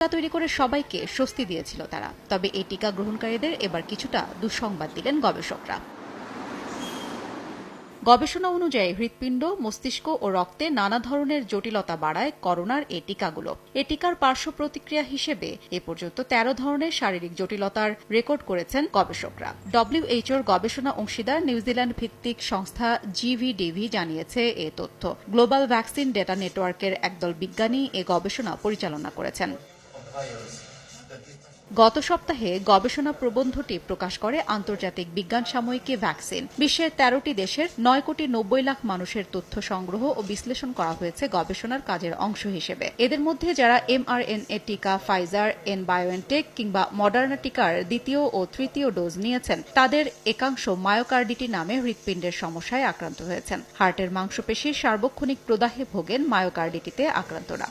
টিকা তৈরি করে সবাইকে স্বস্তি দিয়েছিল তারা। তবে এই টিকা গ্রহণকারীদের এবার কিছুটা দুঃসংবাদ দিলেন গবেষকরা। গবেষণা অনুযায়ী হৃৎপিণ্ড, মস্তিষ্ক ও রক্তে নানা ধরনের জটিলতা বাড়ায় করোনার এই টিকাগুলো। এ টিকার পার্শ্ব প্রতিক্রিয়া হিসেবে এ পর্যন্ত তেরো ধরনের শারীরিক জটিলতার রেকর্ড করেছেন গবেষকরা। ডব্লিউএইচওর গবেষণা অংশীদার নিউজিল্যান্ড ভিত্তিক সংস্থা জিভিডিভি জানিয়েছে এ তথ্য। গ্লোবাল ভ্যাকসিন ডেটা নেটওয়ার্কের একদল বিজ্ঞানী এ গবেষণা পরিচালনা করেছেন। গত সপ্তাহে গবেষণা প্রবন্ধটি প্রকাশ করে আন্তর্জাতিক বিজ্ঞান সাময়িকী ভ্যাকসিন। বিশ্বের তেরোটি দেশের নয় কোটি নব্বই লাখ মানুষের তথ্য সংগ্রহ ও বিশ্লেষণ করা হয়েছে গবেষণার কাজের অংশ হিসেবে। এদের মধ্যে যারা এমআরএনএ টিকা ফাইজার এন বায়োএনটেক কিংবা মডার্না টিকার দ্বিতীয় ও তৃতীয় ডোজ নিয়েছেন, তাদের একাংশ মায়োকার্ডিটি নামে হৃৎপিণ্ডের সমস্যায় আক্রান্ত হয়েছেন। হার্টের মাংসপেশির সার্বক্ষণিক প্রদাহে ভোগেন মায়োকার্ডিটিতে আক্রান্তরা।